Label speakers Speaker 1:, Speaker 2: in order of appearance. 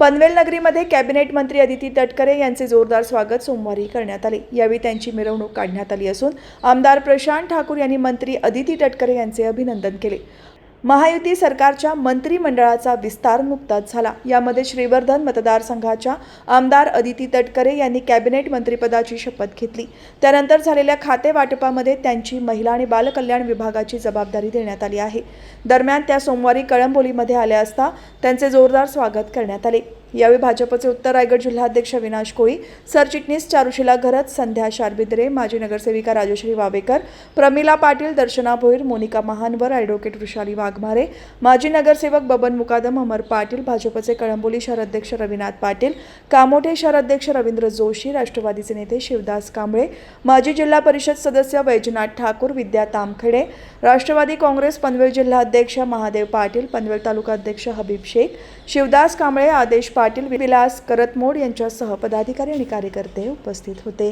Speaker 1: Panvel नगरीमध्ये cabinet मंत्री अदिती तटकरे यांचे जोरदार स्वागत सोमवारी करण्यात आले. यावेळी त्यांची मिरवणूक काढण्यात आली असून आमदार प्रशांत ठाकूर यांनी मंत्री अदिती तटकरे यांचे अभिनंदन केले. महायुती सरकारच्या मंत्रिमंडळाचा विस्तार नुकताच झाला. यामध्ये श्रीवर्धन मतदारसंघाच्या आमदार अदिती तटकरे यांनी कॅबिनेट मंत्रिपदाची शपथ घेतली. त्यानंतर झालेल्या खाते वाटपामध्ये त्यांची महिला आणि बालकल्याण विभागाची जबाबदारी देण्यात आली आहे. दरम्यान त्या सोमवारी कळंबोलीमध्ये आल्या असता त्यांचे जोरदार स्वागत करण्यात आले. यावेळी भाजपचे उत्तर रायगड जिल्हाध्यक्ष विनाश कोळी सरचिटणीस चारुशिला घरत संध्या शारबिद्रे माजी नगरसेविका राजश्री वावेकर प्रमिला पाटील दर्शना भोईर मोनिका महानवर ॲडव्होकेट वृषाली वाघमारे माजी नगरसेवक बबन मुकादम अमर पाटील भाजपचे कळंबोली शहर अध्यक्ष रविनाथ पाटील कामोठे शहर अध्यक्ष रवींद्र जोशी राष्ट्रवादीचे नेते शिवदास कांबळे माजी जिल्हा परिषद सदस्य वैजनाथ ठाकूर विद्या तामखेडे राष्ट्रवादी काँग्रेस पनवेल जिल्हाध्यक्ष महादेव पाटील पनवेल तालुका अध्यक्ष हबीब शेख शिवदास कांबळे आदेश पाटील विलास करतमोड यांच्यासह पदाधिकारी आणि कार्यकर्ते उपस्थित होते.